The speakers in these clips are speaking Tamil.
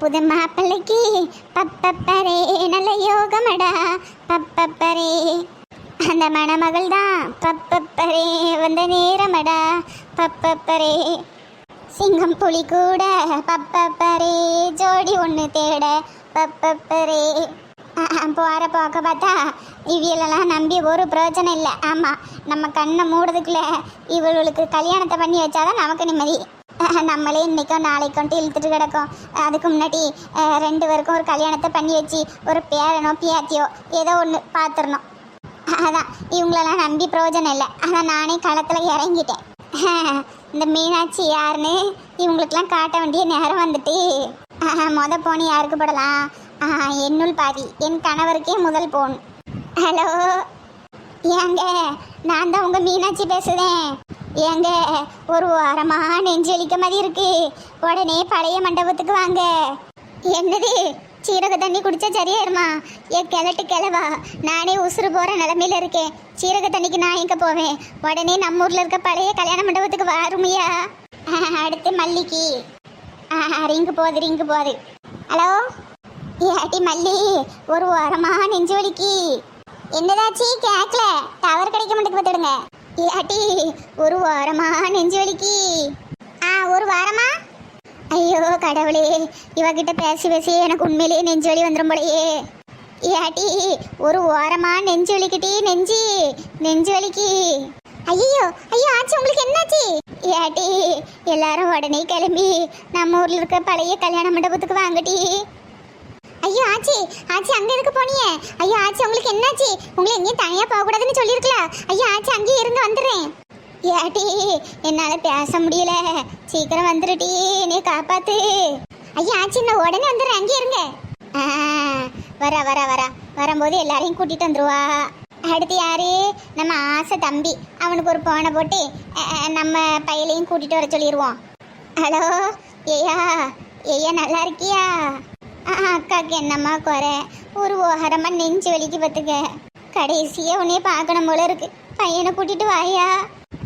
புது மாப்பிள்ளைக்கு பப்பப்பரே நல்ல யோகமடா பப்பப்பரே. அந்த மணமகள் தான் பப்பப்பரே வந்த நேரமடா பப்பப்பரே. சிங்கம் புலி கூட பப்பப்பரே ஜோடி ஒன்று தேட பப்பப்பரே. போகிற போக்க பார்த்தா இவியலெல்லாம் நம்பி ஒரு பிரயோஜனம் இல்லை. ஆமாம் நம்ம கண்ணை மூடுறதுக்குள்ள இவளுக்கு கல்யாணத்தை பண்ணி வச்சாதான் நமக்கு நிம்மதி. நம்மளே இன்னைக்கும் நாளைக்கும் இழுத்துட்டு கிடக்கும். அதுக்கு முன்னாடி ரெண்டு பேருக்கும் ஒரு கல்யாணத்தை பண்ணி வச்சு ஒரு பேரனோ பியாத்தியோ ஏதோ ஒன்று பார்த்துடணும் அதான் இவங்களெல்லாம் நம்பி பிரயோஜனம் இல்லை. அதான் நானே களத்தில் இறங்கிட்டேன். இந்த மீனாட்சி யாருன்னு இவங்களுக்கெல்லாம் காட்ட வேண்டிய நேரம் வந்துட்டு. மொத போனி யாருக்கு போடலாம்? என்னுள் பாதி என் கணவருக்கே முதல் போன். ஹலோ? ஏங்க நான் தான் உங்கள் மீனாட்சி பேசுகிறேன் ஏங்க ஒரு வாரமாக நெஞ்சு வலிக்க மாதிரி இருக்கு. உடனே பழைய மண்டபத்துக்கு வாங்க. என்னது? சீரக தண்ணி குடிச்சா சரியாயிருமா? ஏ கிழட்டு கிளவா நானே உசுறு போற நிலமையில இருக்கேன். சீரக தண்ணிக்கு நான் எங்க போவேன்? உடனே நம்ம ஊர்ல இருக்க பழைய கல்யாண மண்டபத்துக்கு வாருமையா? அடுத்து மல்லிக்கு ரிங்கு போகுது ரிங்கு போகுது. ஹலோ? ஏட்டி மல்லி ஒரு வாரமாக நெஞ்சு வலிக்கு. என்னதாச்சு கேட்கல டவர் கிடைக்க மாட்டேங்குது பார்த்துடுங்க. இல்லாட்டி ஒரு வாரமா நெஞ்சு வலிக்கு. ஆ ஒரு வாரமா? ஐயோ கடவுளே இவகிட்ட பேசி பேசி எனக்கு உண்மையிலேயே நெஞ்சு வலி வந்துடும் போலயே. இல்லாட்டி ஒரு வாரமா நெஞ்சு வலிக்கிட்டி நெஞ்சு நெஞ்சு வலிக்கு. ஐயோ ஐயோ ஆச்சு உங்களுக்கு என்னாச்சு? ஏட்டி எல்லாரும் உடனே கிளம்பி நம்ம ஊர்ல இருக்க பழைய கல்யாண மண்டபத்துக்கு வாங்கட்டி. ஐயோ ஆச்சி ஆச்சி அங்க எதுக்கு போனீங்க? ஐயோ ஆச்சி உங்களுக்கு என்னாச்சு? உங்களை எங்கேயும் தனியா போக கூடாதுன்னு சொல்லிருக்கலாம் ஐயோ ஆச்சி அங்கேயே இருந்து வந்துடுறேன் ஏட்டி என்னால் பேச முடியல. சீக்கிரம் வந்துருட்டி நீ காப்பாத்து. ஐயா சின்ன நான் உடனே வந்துடுறேன். அங்கே இருங்க. ஆ, வர வர வர. வரும்போது எல்லாரையும் கூட்டிட்டு வந்துருவா. அடுத்து யாரு? நம்ம ஆசை தம்பி. அவனுக்கு ஒரு போனை போட்டு நம்ம பையலையும் கூட்டிட்டு வர சொல்லிடுவோம் ஹலோ ஏயா ஏயா நல்லா இருக்கியா? அக்காவுக்கு என்னம்மா குறை? ஒரு ஓரமா நெஞ்சு வலிக்கு பார்த்துக்க. கடைசியாக உன்னையே பார்க்கணும் போல இருக்கு. பையனை கூட்டிட்டு வாயா?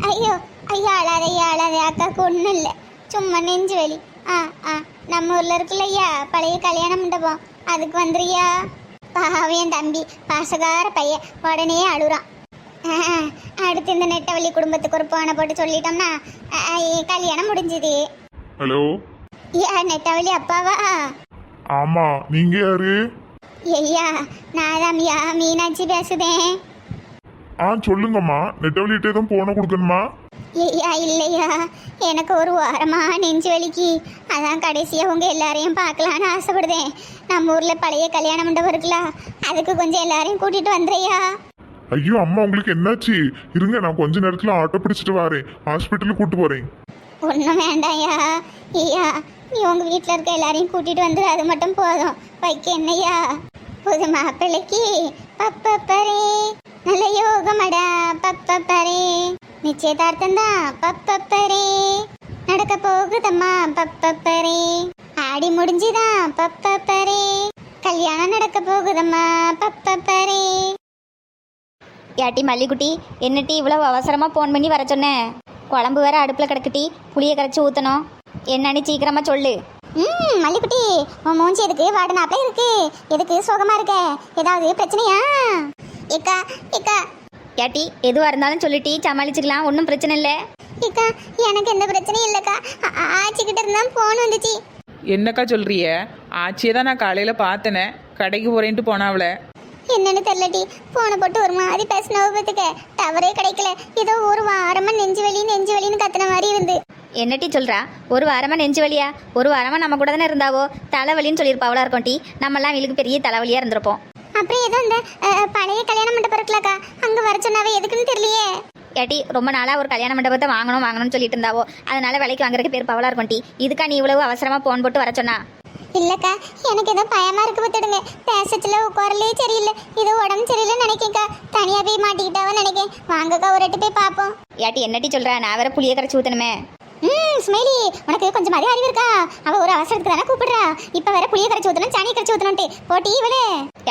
ஐயோ ஐயா அழாத ஐயா அழாத அக்காக்கு ஒன்றும் இல்லை. சும்மா நெஞ்சு வலி. ஆ ஆ நம்ம ஊர்ல இருக்குல்ல ஐயா பழைய கல்யாண மண்டபம். அதுக்கு வந்துறியா பாவம் என் தம்பி பாசகார பையன். உடனே அழுறான் ஆ, அடுத்து இந்த நெட்டவள்ளி குடும்பத்துக்கு ஒரு போனை போட்டு சொல்லிட்டோம்னா கல்யாணம் முடிஞ்சுது. ஹலோ? ஏன் நெட்டவள்ளி அப்பாவா? ஆமா நீங்க யாரு? ஐயா நாதாம்யா மீனாட்சி பேசுதேன். ஆ சொல்லுங்கம்மா. நெட்டவழிட்டே தான் போன கொடுக்கணுமா? ஐயா இல்லையா. எனக்கு ஒரு வாரமா நெஞ்சு வலிக்கு. அதான் கடைசியா உங்க எல்லாரையும் பார்க்கலான்னு ஆசைப்படுதேன். நம்ம ஊர்ல பழைய கல்யாண மண்டபம் இருக்குல்ல அதுக்கு கொஞ்சம் எல்லாரையும் கூட்டிட்டு வந்துறியா ஐயோ அம்மா உங்களுக்கு என்னாச்சு? இருங்க நான் கொஞ்ச நேரத்துல ஆட்டோ பிடிச்சிட்டு வரேன். ஹாஸ்பிட்டலுக்கு கூட்டு போறேன். ஒன்றும் வேண்டாம்யா. ஐயா நீ உங்க வீட்டில் இருக்க எல்லாரையும் கூட்டிட்டு வந்துரு அது மட்டும் போதும். வைக்க என்னையா புது மாப்பிள்ளைக்கு பப்பப்பரே. நல்ல யோகமடா பரே நிச்சயதார்த்தம் தான் பப்பப்பரே. நடக்க போகுதம்மா பப்பப்பரே. ஆடி முடிஞ்சுதான் பப்பப்பரே. கல்யாணம் நடக்க போகுதம்மா பப்பப்பரே. ஏட்டி மல்லிக்குட்டி என்னட்டி இவ்வளோ அவசரமாக ஃபோன் பண்ணி வர சொன்னேன் குழம்பு வேற அடுப்பில் கிடக்குட்டி புளியை கரைச்சி ஊற்றணும் என்னன்னு சீக்கிரமாக சொல்லு. ம் மல்லிக்குட்டி உன் மூஞ்சி எதுக்கு வாடினாப்ல இருக்கு? எதுக்கு சோகமா இருக்க? ஏதாவது பிரச்சனையா? ஏக்கா ஏக்கா. ஏட்டி எதுவாக இருந்தாலும் சொல்லிட்டி சமாளிச்சுக்கலாம். ஒன்றும் பிரச்சனை இல்லை. ஏக்கா எனக்கு எந்த பிரச்சனையும் இல்லைக்கா. ஆச்சிக்கிட்ட இருந்தா போன் வந்துச்சு. என்னக்கா சொல்றிய? ஆச்சியை தான் நான் காலையில் பார்த்தனே. கடைக்கு போறேன்ட்டு போனாவல என்னன்னு தெரியலடி. போனை போட்டு ஒரு மாதிரி பேசின பத்துக்க டவரே கிடைக்கல. ஏதோ ஒரு வாரமா நெஞ்சு வலி நெஞ்சு வலின்னு கத்துன மாதிரி இருந்து. என்னட்டி சொல்கிறா ஒரு வாரமாக நெஞ்சு வலியா? ஒரு வாரமாக நம்ம கூட தானே இருந்தாவோ? தலைவலின்னு சொல்லியிருப்பாவளா இருக்கும் டி. நம்மலாம் இவளுக்கு பெரிய தலைவலியாக இருந்திருப்போம். அப்புறம் ஏதோ இந்த பழைய கல்யாண மண்டபம் இருக்குல்லக்கா. அங்க வர சொன்னாவே எதுக்குன்னு தெரியலையே. ஏட்டி ரொம்ப நாளாக ஒரு கல்யாண மண்டபத்தை வாங்கணும் வாங்கணும்னு சொல்லிட்டு இருந்தாவோ? அதனால விலைக்கு வாங்குறதுக்கு பேர் பவளா இருக்கும் டி. இதுக்கா நீ இவ்வளவு அவசரமாக ஃபோன் போட்டு வர சொன்னா? இல்லக்கா எனக்கு ஏதோ பயமா இருக்கு பார்த்துடுங்க. பேசத்துல குரலே சரியில்லை. ஏதோ உடம்பு சரியில்லைன்னு நினைக்கேக்கா தனியா போய் மாட்டிக்கிட்டாவா நினைக்கேன். வாங்கக்கா ஒரு எட்டு போய் பார்ப்போம். ஏட்டி என்னட்டி சொல்கிறா நான் வேற புளியை கரைச்சி ஊற்றணுமே ம் ஸ்மைலி உனக்கு கொஞ்சம் மாதிரி அறிவு இருக்கா? அவ ஒரு அவசரத்துக்கு தானே கூப்பிடுறா. இப்ப வேற புளிய கரைச்சி ஊத்தணும் சனி கரைச்சி ஊத்தணும்ட்டு. போட்டி இவளே.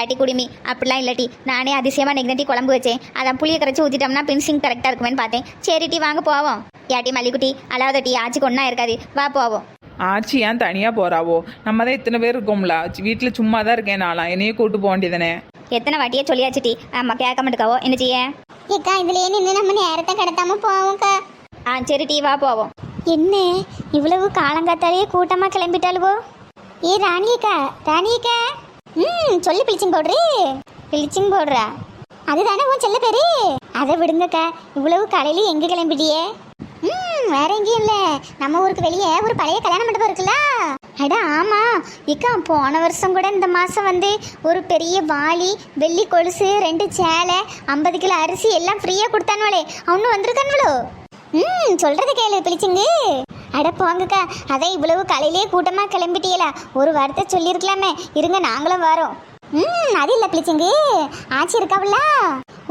ஏட்டி குடிமி அப்படிலாம் இல்லாட்டி. நானே அதிசயமாக நெக்னட்டி குழம்பு வச்சேன். அதான் புளியை கரைச்சி ஊற்றிட்டோம்னா பின்சிங் கரெக்டாக இருக்குமேன்னு பார்த்தேன். சரி டீ வாங்க போவோம். ஏட்டி மல்லிக்குட்டி அழாத டீ ஆச்சுக்கு ஒன்றா இருக்காது. வா போவோம். ஆச்சி ஏன் தனியாக போறாவோ? நம்ம தான் இத்தனை பேர் இருக்கோம்ல. வீட்டில் சும்மா தான் இருக்கேன் நாளாம் என்னையே கூட்டு போக வேண்டியதானே எத்தனை வாட்டியே சொல்லியாச்சுட்டி ஆமாம் கேட்க மாட்டுக்காவோ? என்ன செய்ய? ஏக்கா இதுலயே நின்று நம்ம நேரத்தை கடத்தாம போவோம்க்கா. ஆ சரி டீ வா போவோம். என்ன? இவ்வளவு காலங்காத்தாலேயே கூட்டமாக கிளம்பிட்டாளுவோ? ஏ ராணியக்கா ராணியக்கா. ம் சொல்லி பிளிச்சிங் போடுறே பிளிச்சிங் பவுடரா? அதுதானே உன் செல்ல பேரு? அதை விடுங்கக்கா. இவ்வளவு காலையில எங்கே கிளம்பிட்டியே? ம் வேற எங்கேயும் இல்லை. நம்ம ஊருக்கு வெளியே ஒரு பழைய கல்யாண மண்டபம் இருக்குல்ல? அட ஆமா. இக்கா போன வருஷம் கூட இந்த மாதம் வந்து ஒரு பெரிய வாளி வெள்ளி கொலுசு ரெண்டு சேலை ஐம்பது கிலோ அரிசி எல்லாம் ஃப்ரீயாக கொடுத்தானுவளே. அவனு வந்திருக்கானுவளோ? ம் சொல்கிறது கேளு பிளிச்சிங்கு அட போங்கக்கா அதான் இவ்வளவு காலையிலேயே கூட்டமாக கிளம்பிட்டீங்களா? ஒரு வார்த்தை சொல்லியிருக்கலாமே. இருங்க நாங்களும் வரோம். ம் அது இல்லை பிளிச்சிங்கு ஆச்சி இருக்காவுல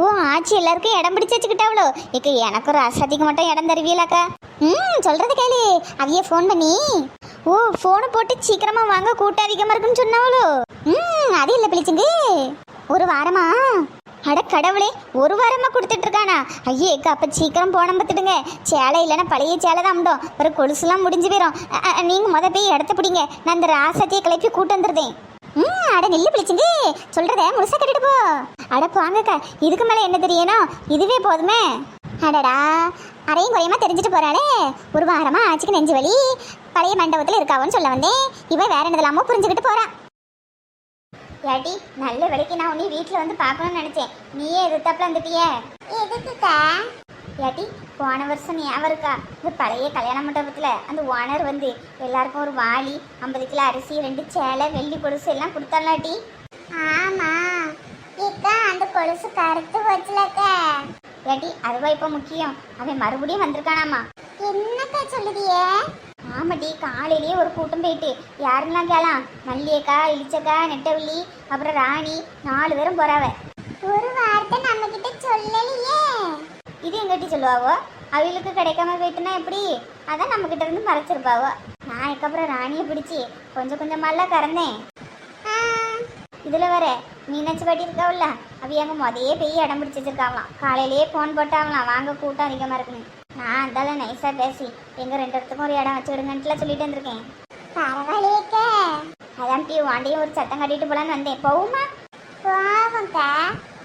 ஓ ஆச்சி எல்லாருக்கும் இடம் பிடிச்சி வச்சுக்கிட்டாவளோ? இக்க எனக்கு ஒரு அசதிக்கு மட்டும் இடம் தருவியலாக்கா ம் சொல்கிறது கேளு. அவைய ஃபோன் பண்ணி. ஓ ஃபோனை போட்டு சீக்கிரமாக வாங்க கூட்டம் அதிகமாக இருக்குன்னு சொன்னாவளோ? ம் அது இல்லை பிளிச்சிங்கு ஒரு வாரமா? அட கடவுளே ஒரு வாரமாக கொடுத்துட்டு இருக்கானா ஐயே அக்கா சீக்கிரம் போன பார்த்துடுங்க சேலை இல்லைன்னா பழைய சேலை தான் அம்டோம் ஒரு கொலுசுலாம் முடிஞ்சு போயிடும் நீங்கள் மொதல் முத போய் இடத்த பிடிங்க. நான் இந்த ராசத்தையை கிளப்பி கூட்டு வந்துருந்தேன் ம் அட நெல்லு பிடிச்சிங்க. சொல்கிறத முழுசா கட்டிட்டு போ. அட போங்கக்கா இதுக்கு மேலே என்ன தெரியணும்? இதுவே போதுமே. அடடா அரையும் குறையமாக தெரிஞ்சுட்டு போகிறாளே ஒரு வாரமாக ஆச்சுக்கு நெஞ்சு வலி. பழைய மண்டபத்தில் இருக்காவோன்னு சொல்ல வந்தேன். இவன் வேற என்னதெல்லாமோ புரிஞ்சுக்கிட்டு போகிறான் ஏடி நல்ல வேலைக்கு நான் உன்னை வீட்டில் வந்து பார்க்கணும்னு நினைச்சேன். நீயே எதிர்த்தாப்புல வந்துட்டியே. எதுக்குக்கா? ஏடி போன வருஷம் ஞாபகம் இருக்கா? இந்த பழைய கல்யாண மண்டபத்தில் அந்த ஓனர் வந்து எல்லாருக்கும் ஒரு வாளி ஐம்பது கிலோ அரிசி ரெண்டு சேலை வெள்ளி கொலுசு எல்லாம் கொடுத்தாலாட்டி ஆமா. இக்கா அந்த கொலுசு கருத்து போச்சுலக்கா. ஏடி அதுவா இப்போ முக்கியம். அவன் மறுபடியும் வந்திருக்கானாமா? என்னக்கா சொல்லுதியே? ஆமாடி காலையிலேயே ஒரு கூட்டம் போயிட்டு. யாருன்னெலாம் கேளாம். மல்லியக்கா இளிச்சக்கா நெட்டவள்ளி அப்புறம் ராணி நாலு பேரும் போறாவ. ஒரு வார்த்தை நம்ம கிட்ட சொல்லலையே. இது எங்கிட்ட சொல்லுவாவோ? அவளுக்கு கிடைக்காம போயிட்டுனா எப்படி? அதான் நம்ம கிட்ட இருந்து மறைச்சிருப்பாவோ. நான் அதுக்கப்புறம் ராணியை பிடிச்சி கொஞ்சம் கொஞ்சமாலாம் கறந்தேன். இதுல வர மீனாட்சி பாட்டி இருக்காவுல்ல? அவ அங்க முதையே போய் இடம் பிடிச்சி வச்சிருக்காங்களாம். காலையிலேயே ஃபோன் போட்டாங்களாம். வாங்க கூட்டம் அதிகமா இருக்குன்னு. நான் அந்தால நைஸா பேசி எங்க ரெண்டு இடத்துக்கும் ஒரு இடம் வச்சு விடுங்கன்ட்டுல சொல்லிட்டு வந்திருக்கேன். பரவாயில்லையேக்க. அதான் டீ வாண்டையும் ஒரு சத்தம் கட்டிட்டு போலான்னு வந்தேன். போகுமா போவோம்க்கா.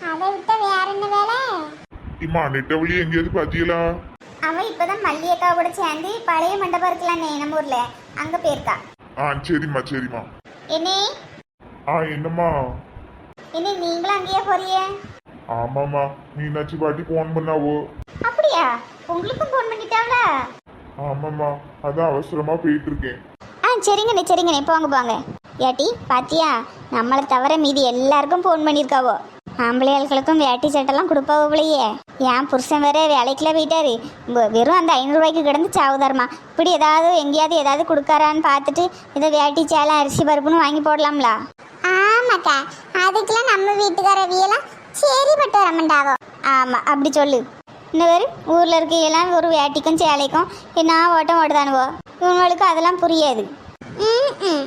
அதை விட்ட வேற என்ன வேலை? இம்மா நெட்டவழி எங்கேயாவது பாத்தீங்களா? அவன் இப்பதான் மல்லியக்கா கூட சேர்ந்து பழைய மண்டபம் இருக்கலான்னே நம்ம ஊர்ல. அங்க போயிருக்கா. ஆ சரிம்மா சரிம்மா. என்னே? ஆ என்னம்மா? என்ன நீங்களும் அங்கேயே போறியே? ஆமாம்மா மீனாட்சி பாட்டி ஃபோன் பண்ணாவோ? அப்படியா? உங்களுக்கும் ஃபோன் பண்ணிட்டாங்களா? ஆமாம்மா அதான் அவசரமா போயிட்டு இருக்கேன் ஆ சரிங்கண்ணே சரிங்கண்ணே. போங்க போங்க. ஏட்டி பாத்தியா? நம்மளை தவிர மீதி எல்லாருக்கும் ஃபோன் பண்ணியிருக்காவோ ஆம்பளையாளுகளுக்கும் வேட்டி சட்டெல்லாம் கொடுப்பாவோ போலயே. என் புருஷன் வேற வேலைக்குலாம் போயிட்டாரு. வெ- வெறும் அந்த ஐநூறுரூவாய்க்கு கிடந்து சாவுதாருமா இப்படி ஏதாவது எங்கேயாவது ஏதாவது கொடுக்காரான்னு பார்த்துட்டு இதை வேட்டி சேலை அரிசி பருப்புன்னு வாங்கி போடலாம்ல? ஆமாக்கா. அதுக்கெல்லாம் நம்ம வீட்டுக்காரவியெல்லாம் சரிப்பட்டு வரமாட்டாவோ? ஆமாம் அப்படி சொல்லு. இந்த வேறு ஊரில் எல்லாம் ஒரு வேட்டிக்கும் சேலைக்கும் என்ன ஓட்டம் ஓடுதானுவோ இவங்களுக்கு அதெல்லாம் புரியாது. ம் ம்